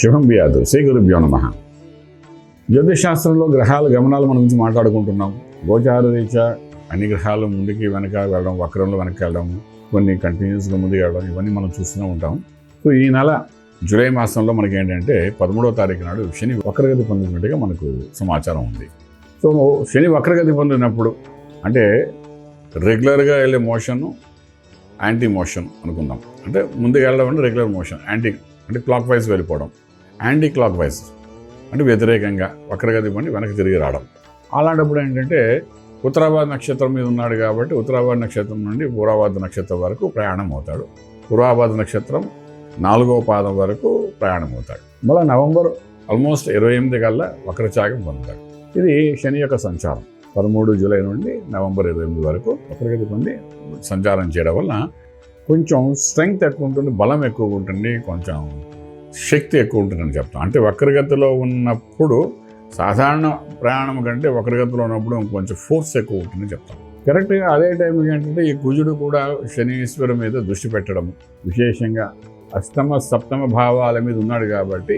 శుభం వ్యాధు శ్రీ గురుభ్యో నమ. జ్యోతిషశాస్త్రంలో గ్రహాల గమనాలు మన గురించి మాట్లాడుకుంటున్నాం. గోచార రీత్యా అన్ని గ్రహాలు ముందుకి వెనక వెళ్ళడం వక్రంలో వెనక వెళ్ళడం కొన్ని కంటిన్యూస్గా ముందుకు వెళ్ళడం ఇవన్నీ మనం చూస్తూనే ఉంటాం. సో ఈ నెల జూలై మాసంలో మనకి ఏంటంటే పదమూడవ తారీఖు నాడు శని వక్రగతి పొందినట్టుగా మనకు సమాచారం ఉంది. సో శని వక్రగతి పొందినప్పుడు అంటే రెగ్యులర్గా వెళ్ళే మోషన్ యాంటీ మోషన్ అనుకుందాం. అంటే ముందుకు వెళ్ళడం అంటే రెగ్యులర్ మోషన్ యాంటీ అంటే క్లాక్ వైజ్ వెళ్ళిపోవడం. యాంటీ క్లాక్ వైజ్ అంటే వ్యతిరేకంగా వక్రగతి పండి వెనక్కి తిరిగి రావడం. అలాంటప్పుడు ఏంటంటే ఉత్తరాబాద్ నక్షత్రం మీద ఉన్నాడు కాబట్టి ఉత్తరాబాద్ నక్షత్రం నుండి పూర్వాబాద్ నక్షత్రం వరకు ప్రయాణం అవుతాడు. పూర్వాబాద్ నక్షత్రం నాలుగవ పాదం వరకు ప్రయాణం అవుతాడు. మళ్ళీ నవంబర్ ఆల్మోస్ట్ ఇరవై ఎనిమిది కల్లా వక్రచాగం పొందుతాడు. ఇది శని యొక్క సంచారం. పదమూడు జూలై నుండి నవంబర్ ఇరవై ఎనిమిది వరకు వక్రగతి పొంది సంచారం చేయడం వల్ల కొంచెం స్ట్రెంగ్త్ ఎక్కువ ఉంటుంది బలం ఎక్కువ ఉంటుంది కొంచెం శక్తి ఎక్కువ ఉంటుందని చెప్తాం. అంటే వక్రగతిలో ఉన్నప్పుడు సాధారణ ప్రయాణం కంటే వక్రగతిలో ఉన్నప్పుడు కొంచెం ఫోర్స్ ఎక్కువ ఉంటుందని చెప్తాం కరెక్ట్గా అదే టైంకి ఏంటంటే ఈ కుజుడు కూడా శనీశ్వరం మీద దృష్టి పెట్టడం విశేషంగా అష్టమ సప్తమ భావాల మీద ఉన్నాడు కాబట్టి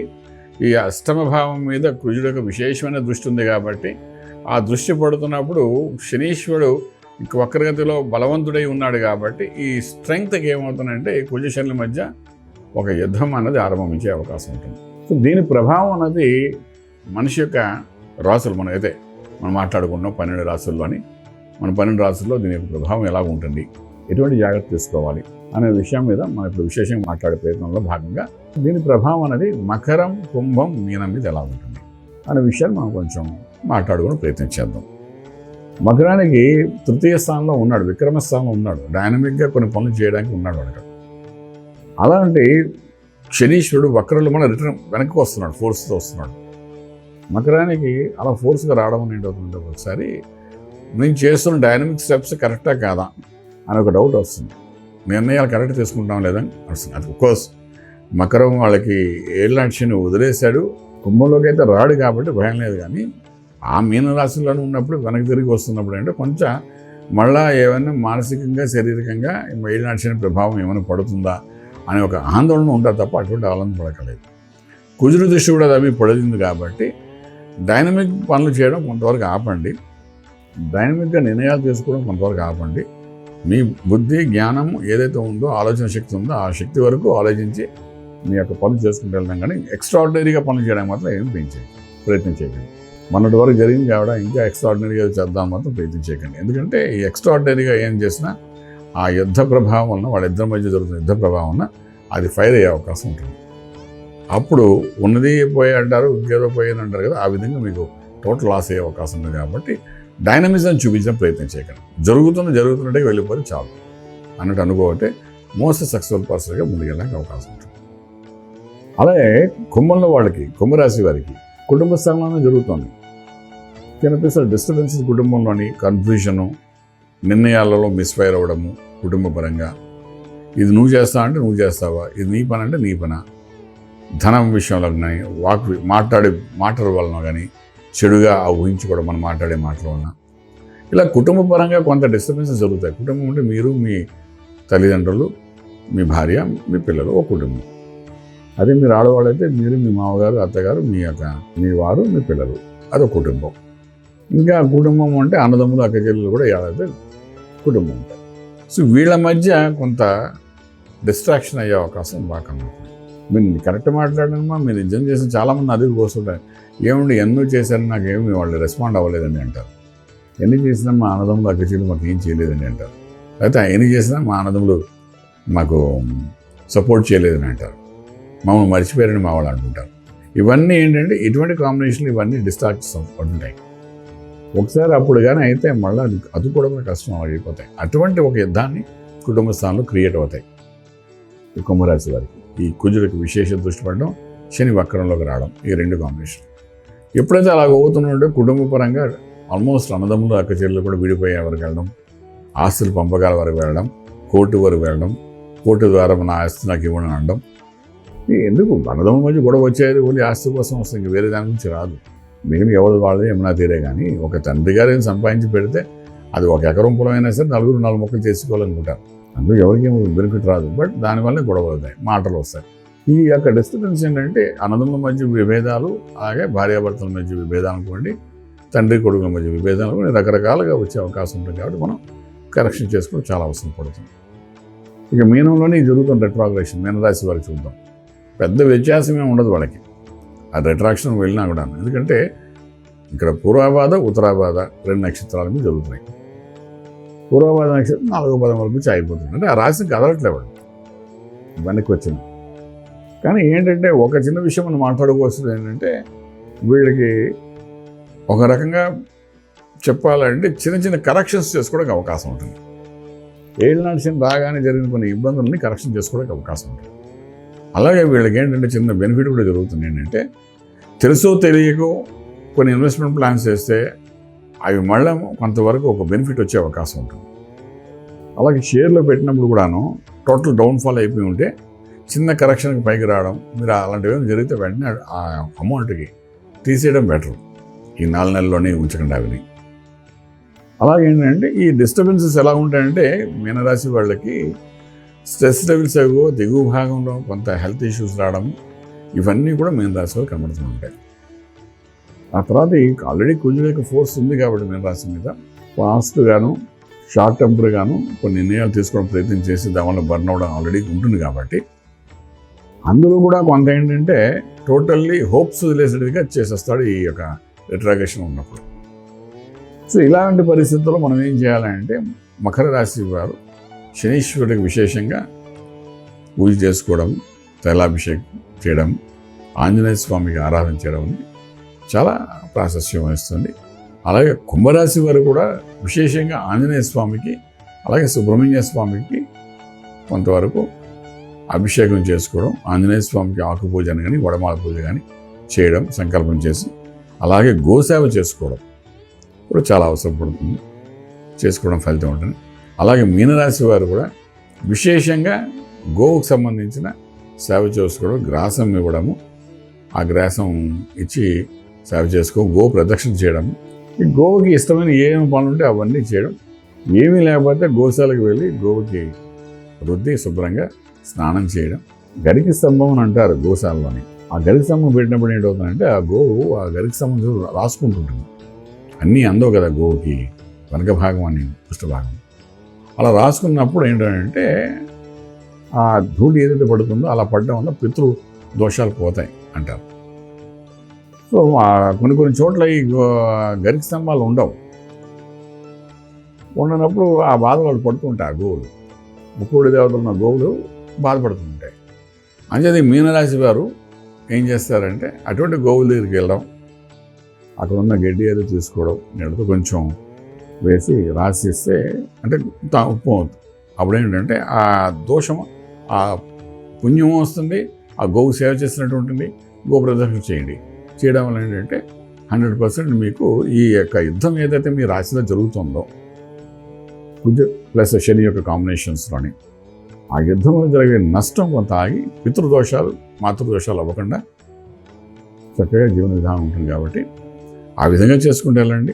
ఈ అష్టమ భావం మీద కుజుడు విశేషమైన దృష్టి ఉంది కాబట్టి ఆ దృష్టి పడుతున్నప్పుడు శనీశ్వరుడు వక్రగతిలో బలవంతుడై ఉన్నాడు కాబట్టి ఈ స్ట్రెంగ్త్కి ఏమవుతుందంటే ఈ కుజశనుల మధ్య ఒక యుద్ధం అన్నది ఆరంభించే అవకాశం ఉంటుంది. సో దీని ప్రభావం అన్నది మనిషి యొక్క రాసులు మనం అయితే మనం మాట్లాడుకున్నాం పన్నెండు రాసుల్లోని మన పన్నెండు రాసుల్లో దీని యొక్క ప్రభావం ఎలా ఉంటుంది? ఎటువంటి జాగ్రత్త తీసుకోవాలి? అనే విషయం మీద మనం ఇప్పుడు విశేషంగా మాట్లాడే ప్రయత్నంలో భాగంగా దీని ప్రభావం అనేది మకరం కుంభం మీనం మీద ఎలా ఉంటుంది? అనే విషయాన్ని మనం కొంచెం మాట్లాడుకుని ప్రయత్నం చేద్దాం. మకరానికి తృతీయ స్థానంలో ఉన్నాడు విక్రమ స్థానంలో ఉన్నాడు. డైనమిక్గా కొన్ని పనులు చేయడానికి ఉన్నాడు అక్కడ అలాంటి శనీశ్వరుడు వక్రలు మన రిటర్న్ వెనక్కి వస్తున్నాడు ఫోర్స్తో వస్తున్నాడు. మకరానికి అలా ఫోర్స్గా రావడం అని ఏంటవుతుంది ఒకసారి నేను చేస్తున్న డైనమిక్ స్టెప్స్ కరెక్టా కాదా అని ఒక డౌట్ వస్తుంది. నిర్ణయాలు కరెక్ట్ తీసుకుంటాం లేదని వస్తుంది అది కోర్స్. మకరం వాళ్ళకి ఏళ్ళని వదిలేశాడు. కుంభంలోకి అయితే రాడు కాబట్టి భయం లేదు కానీ ఆ మీనరాశిలోనే ఉన్నప్పుడు వెనక్కి తిరిగి వస్తున్నప్పుడు అంటే కొంచెం మళ్ళా ఏమైనా మానసికంగా శారీరకంగా ఏళ్ళనాడిచిన ప్రభావం ఏమైనా పడుతుందా అనే ఒక ఆందోళన ఉంటారు తప్ప అటువంటి ఆందోళన పడకలేదు కుజుడు దృష్టి కూడా అది పడింది కాబట్టి డైనమిక్ పనులు చేయడం కొంతవరకు ఆపండి. డైనమిక్గా నిర్ణయాలు తీసుకోవడం కొంతవరకు ఆపండి. మీ బుద్ధి జ్ఞానం ఏదైతే ఉందో ఆలోచన శక్తి ఉందో ఆ శక్తి వరకు ఆలోచించి మీ యొక్క పనులు చేసుకుంటూ వెళ్ళడం కానీ ఎక్స్ట్రాడినరీగా పనులు చేయడానికి మాత్రం ఏం పెంచేయండి ప్రయత్నం చేయకండి. మొన్నటి వరకు జరిగింది కాబట్టి ఇంకా ఎక్స్ట్రాడినరీగా చేద్దాం మాత్రం ప్రయత్నం చేయకండి. ఎందుకంటే ఈ ఎక్స్ట్రాడినరీగా ఏం చేసినా ఆ యుద్ధ ప్రభావం వలన వాళ్ళిద్దరి మధ్య జరుగుతున్న యుద్ధ ప్రభావం వలన అది ఫైర్ అయ్యే అవకాశం ఉంటుంది. అప్పుడు ఉన్నది పోయి అంటారు ఇంకేదో పోయేది అంటారు కదా ఆ విధంగా మీకు టోటల్ లాస్ అయ్యే అవకాశం ఉంది కాబట్టి డైనమిజం చూపించడం ప్రయత్నం చేయకండి. జరుగుతున్న జరుగుతున్నట్టే వెళ్ళిపోతే చాలు. అన్నట్టు అనుకోబట్టే మోస్ట్ సక్సెస్ఫుల్ పర్సన్గా ముందుకెళ్ళడానికి అవకాశం ఉంటుంది. అలాగే కుంభంలో వాళ్ళకి కుంభరాశి వారికి కుటుంబ స్థానంలోనే జరుగుతుంది. కనిపిస్తారు డిస్టర్బెన్సెస్ కుటుంబంలోని కన్ఫ్యూజను నిర్ణయాలలో మిస్ఫైర్ అవ్వడము కుటుంబ పరంగా ఇది నువ్వు చేస్తావు అంటే నువ్వు చేస్తావా? ఇది నీ పని అంటే నీ పన? ధనం విషయంలో కానీ వాక్ మాట్లాడే మాటల వలన కానీ చెడుగా ఆ ఊహించుకోవడం మనం మాట్లాడే మాటల వలన. ఇలా కుటుంబ పరంగా కొంత డిస్టర్బెన్సెస్ జరుగుతాయి. కుటుంబం అంటే మీరు మీ తల్లిదండ్రులు మీ భార్య మీ పిల్లలు ఒక కుటుంబం. అదే మీరు ఆడవాళ్ళైతే మీరు మీ మామగారు అత్తగారు మీ యొక్క మీ వారు మీ పిల్లలు. అదొక కుటుంబం. ఇంకా కుటుంబం అంటే అన్నదమ్ములు అక్కచెల్లెలు కూడా ఏదైతే కుటుంబం ఉంటుంది సో వీళ్ళ మధ్య కొంత డిస్ట్రాక్షన్ అయ్యే అవకాశం బాగా కనబడుతుంది మీరు కరెక్ట్ మాట్లాడనమ్మా మీరు నిజం చేసిన చాలామంది అదుపు కోస్తుంటారు ఏమండి ఎన్నో చేశారని నాకు ఏమి వాళ్ళు రెస్పాండ్ అవ్వలేదండి అంటారు. ఎన్ని చేసినా మా ఆనందంలో అక్కచెల్లి మాకు ఏం చేయలేదండి అంటారు. అయితే ఎన్ని చేసినా మా ఆనందంలో మాకు సపోర్ట్ చేయలేదని అంటారు. మమ్మల్ని మర్చిపోయారని మా వాళ్ళు అంటుంటారు. ఇవన్నీ ఏంటంటే ఇటువంటి కాంబినేషన్లు ఇవన్నీ డిస్ట్రాక్ట్స్ ఉంటాయి. ఒకసారి అప్పుడు కానీ అయితే మళ్ళీ అది కూడా మనకు కష్టం అయిపోతాయి. అటువంటి ఒక యుద్ధాన్ని కుటుంబ స్థానంలో క్రియేట్ అవుతాయి. ఈ కుంభరాశి వారికి. ఈ కుజుడికి విశేష దృష్టి పడడం శని వక్రంలోకి రావడం ఈ రెండు కాంబినేషన్. ఎప్పుడైతే అలాగ అవుతుంటే కుటుంబ పరంగా ఆల్మోస్ట్ అన్నదమ్ములు అక్క చెల్లెలు కూడా విడిపోయే వరకు వెళ్ళడం ఆస్తులు పంపకాల వరకు వెళ్ళడం కోర్టు వరకు వెళ్ళడం కోర్టు ద్వారా మన ఆస్తి నాకు ఇవ్వడం అనడం. ఎందుకు? అన్నదమ్ముల మధ్య గొడవ వచ్చేది ఓన్లీ ఆస్తి కోసం వస్తుంది ఇంక వేరే దాని గురించి రాదు. మిగిలిన ఎవరు వాళ్ళది ఏమన్నా తీరే కానీ ఒక తండ్రి గారు సంపాదించి పెడితే అది ఒక ఎకరం పొలం అయినా సరే నలుగురు నాలుగు మొక్కలు చేసుకోవాలనుకుంటారు. అందులో ఎవరికి బెనిఫిట్ రాదు. బట్ దానివల్ల గొడవలు అవుతాయి మాటలు వస్తాయి. ఈ యొక్క డిస్టర్బెన్స్ ఏంటంటే అన్నదమ్ముల మధ్య విభేదాలు అలాగే భార్యాభర్తల మధ్య విభేదాలు అనుకోండి తండ్రి కొడుకుల మధ్య విభేదాలు కూడా రకరకాలుగా వచ్చే అవకాశం ఉంటుంది కాబట్టి మనం కరెక్షన్ చేసుకోవడం చాలా అవసరం పడుతుంది. ఇక మీనంలోనే జరుగుతుంది రెట్రాగ్రేషన్ మీనరాశి వారికి చూద్దాం. పెద్ద వ్యత్యాసం ఏమి ఉండదు వాళ్ళకి. ఆ రెట్రాక్షన్ వెళ్ళినా కూడా ఎందుకంటే ఇక్కడ పూర్వాబాధ ఉత్తరాబాధ రెండు నక్షత్రాల మీద జరుగుతున్నాయి. పూర్వపాద నక్షత్రం నాలుగో పదం వరకు వచ్చి అయిపోతుంది అంటే ఆ రాశి కదలట్లేవాడు. వెనక్కి వచ్చింది. కానీ ఏంటంటే ఒక చిన్న విషయం మనం మాట్లాడుకోవాల్సింది ఏంటంటే వీళ్ళకి ఒక రకంగా చెప్పాలంటే చిన్న చిన్న కరెక్షన్స్ చేసుకోవడానికి అవకాశం ఉంటుంది. ఏళ్ళు నడిచిన రాగానే జరిగిన కొన్ని ఇబ్బందులని కరెక్షన్ చేసుకోవడానికి అవకాశం ఉంటుంది. అలాగే వీళ్ళకి ఏంటంటే చిన్న బెనిఫిట్ కూడా జరుగుతుంది ఏంటంటే తెలుసో తెలియకో కొన్ని ఇన్వెస్ట్మెంట్ ప్లాన్స్ చేస్తే అవి మళ్ళీ కొంతవరకు ఒక బెనిఫిట్ వచ్చే అవకాశం ఉంటుంది. అలాగే షేర్లో పెట్టినప్పుడు కూడాను టోటల్ డౌన్ఫాల్ అయిపోయి ఉంటే చిన్న కరెక్షన్కి పైకి రావడం మీరు అలాంటివి ఏమైనా జరిగితే వెంటనే ఆ అమౌంట్కి తీసేయడం బెటర్ ఈ నాలుగు నెలల్లోనే ఉంచకుండా అవిని అలాగే ఏంటంటే ఈ డిస్టర్బెన్సెస్ ఎలా ఉంటాయంటే మీనరాశి వాళ్ళకి స్ట్రెస్ లెవెల్స్ అవిగో దిగువ భాగంలో కొంత హెల్త్ ఇష్యూస్ రావడం ఇవన్నీ కూడా మీనరాశిలో కనబడుతూ ఉంటాయి. ఆ తర్వాత ఆల్రెడీ కుజుల యొక్క ఫోర్స్ ఉంది కాబట్టి మీనరాశి మీద ఫాస్ట్గాను షార్ట్ టెంపర్గాను కొన్ని నిర్ణయాలు తీసుకోవడం ప్రయత్నం చేసి దానివల్ల బర్న్ అవడం ఆల్రెడీ ఉంటుంది కాబట్టి అందులో కూడా కొంత ఏంటంటే టోటల్లీ హోప్స్ వదిలేసేట్టుగా చేసేస్తాడు ఈ యొక్క రిట్రాగేషన్ ఉన్నప్పుడు. సో ఇలాంటి పరిస్థితుల్లో మనం ఏం చేయాలంటే మకర రాశి వారు శనీశ్వరుడికి విశేషంగా పూజ చేసుకోవడం తైలాభిషేకం చేయడం ఆంజనేయ స్వామికి ఆరాధన చేయడం చాలా ప్రాశస్యం వహిస్తుంది. అలాగే కుంభరాశి వారు కూడా విశేషంగా ఆంజనేయ స్వామికి అలాగే సుబ్రహ్మణ్య స్వామికి కొంతవరకు అభిషేకం చేసుకోవడం ఆంజనేయ స్వామికి ఆకు పూజ కానీ వడమాల పూజ కానీ చేయడం సంకల్పం చేసి అలాగే గోసేవ చేసుకోవడం కూడా చాలా అవసరం పడుతుంది చేసుకోవడం ఫలితం ఉంటుంది. అలాగే మీనరాశి వారు కూడా విశేషంగా గోవుకు సంబంధించిన సేవ చేసుకోవడం గ్రాసం ఇవ్వడము ఆ గ్రాసం ఇచ్చి సేవ చేసుకో గో ప్రదక్షిణ చేయడం. ఈ గోవుకి ఇష్టమైన ఏమేమి పనులు ఉంటే అవన్నీ చేయడం. ఏమీ లేకపోతే గోశాలకు వెళ్ళి గోవుకి రుద్ది శుభ్రంగా స్నానం చేయడం. గరికి స్తంభం అని అంటారు గోశాలలోని. ఆ గరికి స్తంభం పెట్టినప్పుడు ఏంటవుతుందంటే ఆ గోవు ఆ గరికి స్తంభం రాసుకుంటుంటుంది. అన్నీ అందవు కదా గోవుకి. వెనక భాగం అని పృష్ఠభాగం అలా రాసుకున్నప్పుడు ఏంటంటే ఆ ధూళి ఏదైతే పడుతుందో అలా పడడం వల్ల పితృ దోషాలు పోతాయి అంటారు. సో కొన్ని కొన్ని చోట్ల ఈ గో- గరికి స్తంభాలు ఉండవు. ఉండనప్పుడు ఆ బాధ వాళ్ళు పడుతుంటాయి ఆ గోవులు. ముక్కుడు దేవతలు ఉన్న గోవులు బాధపడుతుంటాయి అంచేది మీనరాశి వారు ఏం చేస్తారంటే అటువంటి గోవుల దగ్గరికి వెళ్ళడం అక్కడ ఉన్న గడ్డి ఏదో తీసుకోవడం నీళ్ళతో కొంచెం వేసి రాసిస్తే అంటే తా- ఉప్పు అవుతుంది. అప్పుడు ఏంటంటే ఆ దోషం ఆ పుణ్యం వస్తుంది ఆ గోవు సేవ చేసినట్టు ఉంటుంది గో ప్రదర్శన చేయండి. చేయడం వల్ల ఏంటంటే హండ్రెడ్ పర్సెంట్ మీకు ఈ యొక్క యుద్ధం ఏదైతే మీ రాశిలో జరుగుతుందో కుజ ప్లస్ శని యొక్క కాంబినేషన్స్లోని ఆ యుద్ధంలో జరిగే నష్టం కొంత ఆగి పితృదోషాలు మాతృదోషాలు అవ్వకుండా చక్కగా జీవన విధానం ఉంటుంది కాబట్టి ఆ విధంగా చేసుకుంటే వెళ్ళండి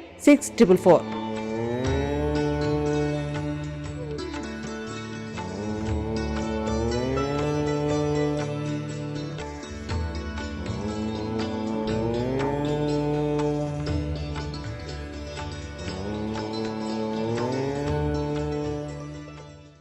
six triple four